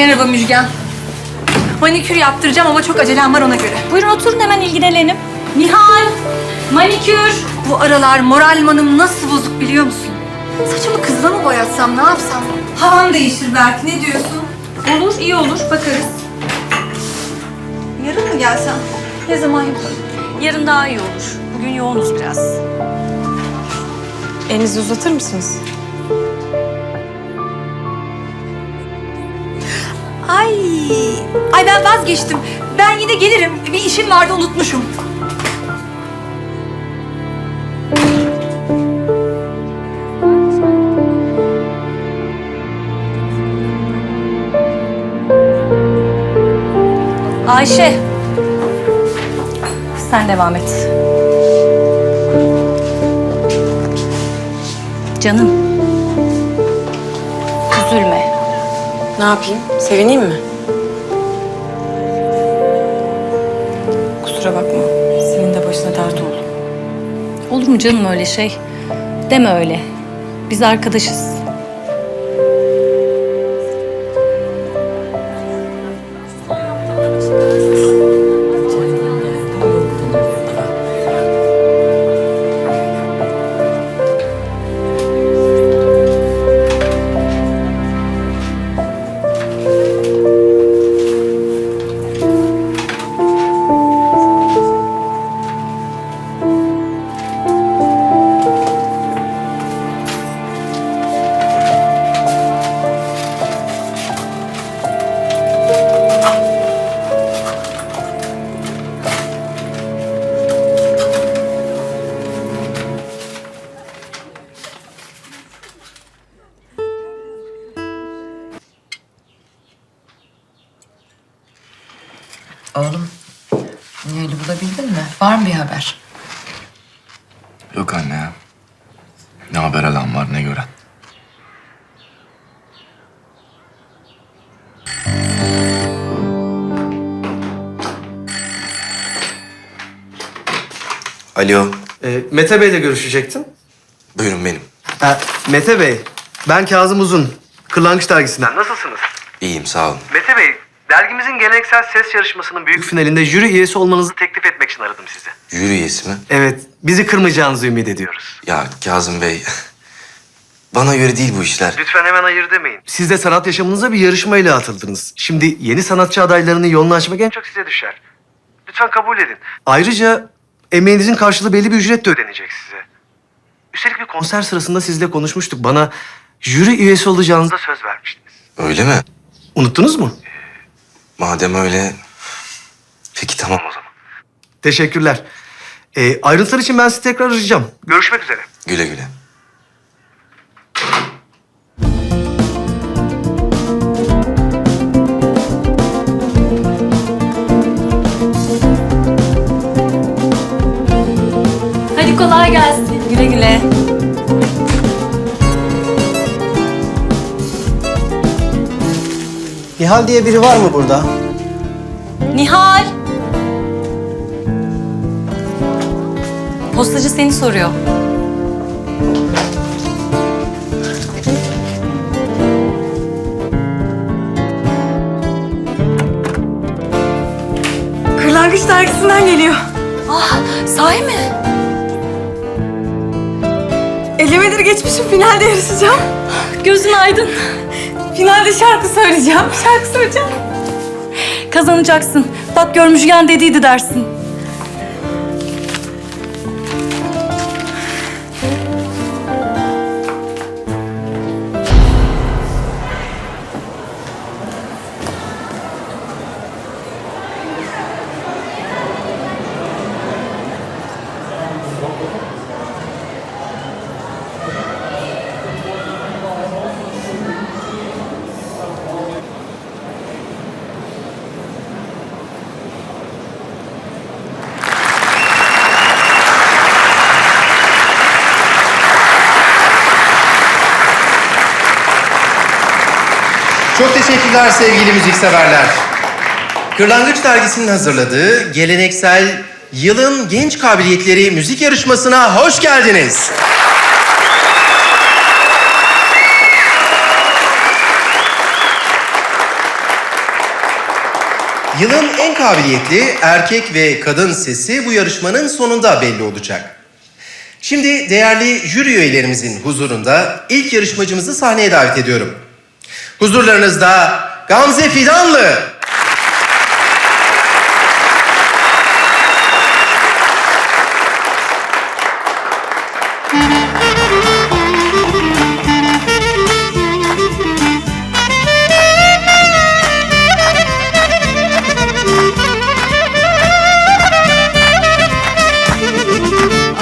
Merhaba Müjgan. Manikür yaptıracağım ama çok acelem var ona göre. Buyurun oturun hemen ilgilenelim. Nihal, manikür. Bu aralar moral manım nasıl bozuk biliyor musun? Saçımı kızla mı boyatsam, ne yapsam? Havan değişir belki, ne diyorsun? Olur, iyi olur. Bakarız. Yarın mı gelsem? Ne zaman yapalım? Yarın daha iyi olur. Bugün yoğunuz biraz. Elinizi uzatır mısınız? Ay, ay ben vazgeçtim. Ben yine gelirim. Bir işim vardı, unutmuşum. Ayşe. Sen devam et. Canım. Ne yapayım? Sevineyim mi? Kusura bakma. Senin de başına dert oldu. Olur mu canım öyle şey? Deme öyle. Biz arkadaşız. Var mı bir haber? Yok anne ya. Ne haber alan var ne gören. Alo, Ee, Mete Bey'le görüşecektim. buyurun benim. Ha, Mete Bey, ben Kazım Uzun. Kırlangıç dergisinden. Nasılsınız? İyiyim, sağ olun. Mete Bey, dergimizin geleneksel ses yarışmasının büyük finalinde jüri üyesi olmanızı teklif etmek için aradım sizi. Jüri üyesi mi? Evet, bizi kırmayacağınızı ümit ediyoruz. Ya Kazım Bey, bana göre değil bu işler. Lütfen hemen hayır demeyin. Siz de sanat yaşamınıza bir yarışmayla atıldınız. Şimdi yeni sanatçı adaylarının yolunu açmak en çok size düşer. Lütfen kabul edin. Ayrıca emeğinizin karşılığı belli bir ücret de ödenecek size. Üstelik bir konser sırasında sizle konuşmuştuk. Bana jüri üyesi olacağınıza söz vermiştiniz. Öyle mi? Unuttunuz mu? Madem öyle, peki tamam o zaman. Teşekkürler. Ee, ayrıntılar için ben sizi tekrar arayacağım. Görüşmek üzere. Güle güle. Nihal diye biri var mı burada? Nihal. Postacı seni soruyor. Kırlangıç dergisinden geliyor. Ah, sahi mi? Elemeleri geçmişim, finalde yarışacağım. Gözün aydın. Finalde şarkı söyleyeceğim, şarkı söyleyeceğim. Kazanacaksın. Bak görmüşgen dediydi dersin. Teşekkürler sevgili müzikseverler. Kırlangıç Dergisi'nin hazırladığı geleneksel Yılın Genç Kabiliyetleri müzik yarışmasına hoş geldiniz. Yılın en kabiliyetli erkek ve kadın sesi bu yarışmanın sonunda belli olacak. Şimdi değerli jüri üyelerimizin huzurunda ilk yarışmacımızı sahneye davet ediyorum. Huzurlarınızda Gamze Fidanlı.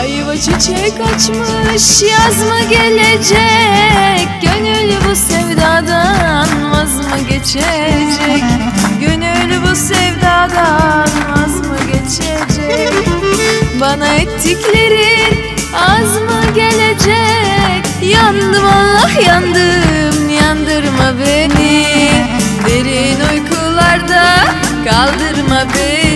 Ayva çiçek açmış yaz mı gelecek geçecek? Gönül bu sevdadan vaz mı geçecek? Bana ettiklerin az mı gelecek? Yandım Allah yandım yandırma beni. Derin uykularda kaldırma beni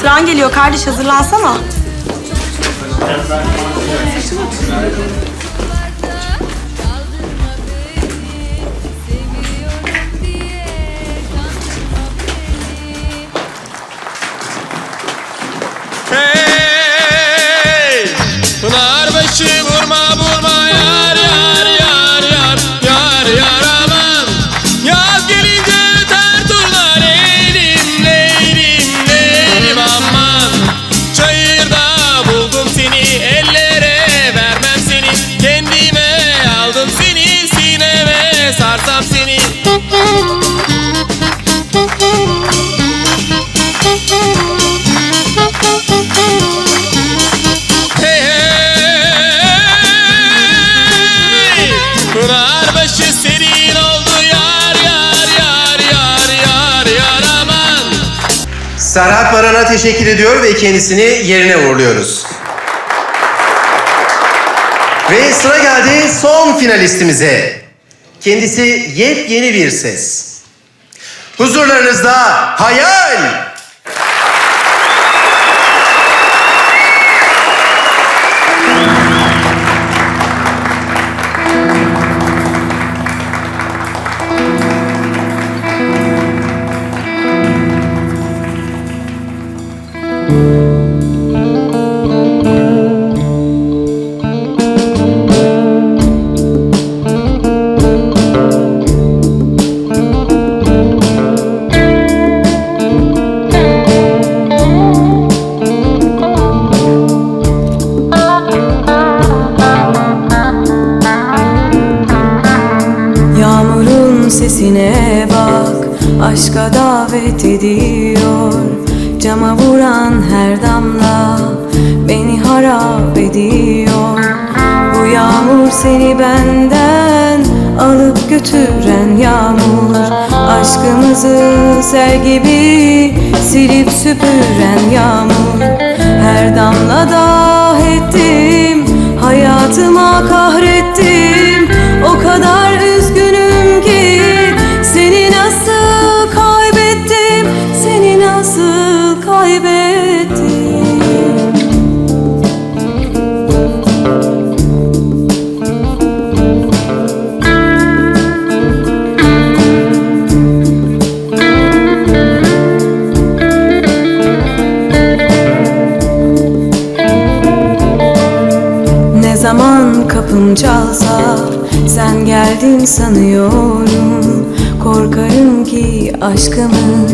Sıran geliyor kardeş hazırlansana. Serhat Baran'a teşekkür ediyor ve kendisini yerine uğurluyoruz. Ve sıra geldi son finalistimize. Kendisi yepyeni bir ses. Huzurlarınızda Hayal. Sesine bak Aşka davet ediyor. Cama vuran her damla Beni harap ediyor. Bu yağmur seni benden Alıp götüren yağmur. Aşkımızı sel gibi Silip süpüren yağmur. Her damlada ettim Hayatıma kahrettim. O kadar sanıyorum. Korkarım ki aşkımı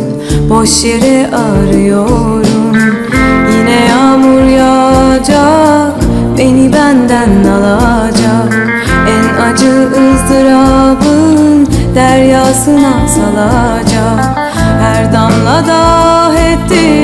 boş yere arıyorum. Yine yağmur yağacak beni benden alacak. En acı ızdırabın deryasına salacak. Her damlada ettim hayatıma